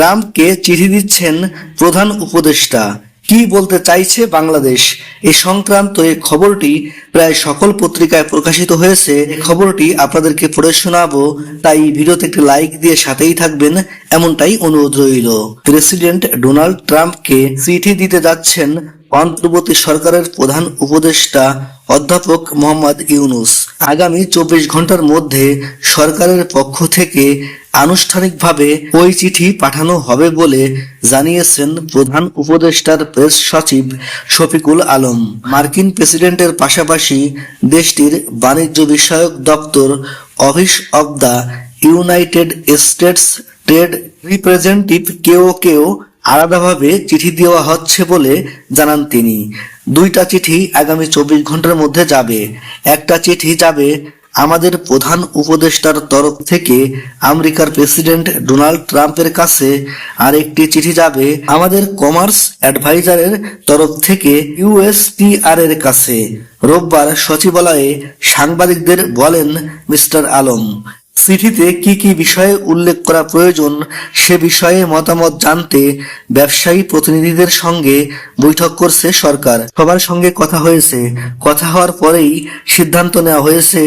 ট্রাম্পকে চিঠি দিচ্ছেন প্রধান উপদেষ্টা। কি বলতে চাইছে বাংলাদেশ? এই সংক্রান্ত এই খবরটি প্রায় সকল পত্রিকায় প্রকাশিত হয়েছে। খবরটি আপনাদেরকে পড়ে শোনাবো, তাই ভিডিওতে একটি লাইক দিয়ে সাথেই থাকবেন, এমনটাই অনুরোধ রইল। প্রেসিডেন্ট ডোনাল্ড ট্রাম্পকে চিঠি দিতে যাচ্ছেন অন্তর্বর্তী সরকারের প্রধান উপদেষ্টা অধ্যাপক মোহাম্মদ ইউনুস। আগামী চব্বিশ ঘণ্টার মধ্যে সরকারের পক্ষ থেকে আনুষ্ঠানিকভাবে ওই চিঠি পাঠানো হবে বলে জানিয়েছেন প্রধান উপদেষ্টার প্রেস সচিব শফিকুল আলম। মার্কিন প্রেসিডেন্টের পাশাপাশি দেশটির বাণিজ্য বিষয়ক দপ্তর office of the United States trade representative কেও কেও আলাদাভাবে চিঠি দেওয়া হচ্ছে বলে জানান তিনি। দুইটা চিঠি আগামী চব্বিশ ঘণ্টার মধ্যে যাবে। একটা চিঠি যাবে আমাদের প্রধান উপদেষ্টার তরফ থেকে আমেরিকার প্রেসিডেন্ট ডোনাল্ড ট্রাম্পের কাছে। আর একটি চিঠি যাবে আমাদের কমার্স অ্যাডভাইজারের তরফ থেকে ইউএসটিআর এর কাছে। রোববার সচিবালয়ে সাংবাদিকদের বলেন মিস্টার আলম চিঠিতে কি কি বিষয়ে উল্লেখ করা প্রয়োজন সে বিষয়ে মতামত জানতে ব্যবসায়ী প্রতিনিধিদের সঙ্গে বৈঠক করছে সরকার। সবার সঙ্গে কথা হয়েছে। কথা হওয়ার পরেই সিদ্ধান্ত নেওয়া হয়েছে,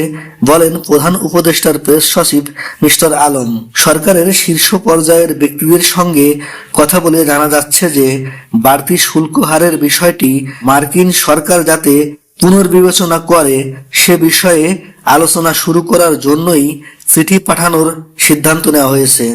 বলেন প্রধান উপদেষ্টার প্রেস সচিব মিস্টার আলম। সরকারের শীর্ষ পর্যায়ের ব্যক্তিদের সঙ্গে কথা বলে জানা যাচ্ছে যে, বাড়তি শুল্ক হারের বিষয়টি মার্কিন সরকার যাতে পুনর্বিবেচনা করে, সে বিষয়ে আলোচনা শুরু করার জন্যই চিঠি পাঠানোর সিদ্ধান্ত নেওয়া হয়েছে।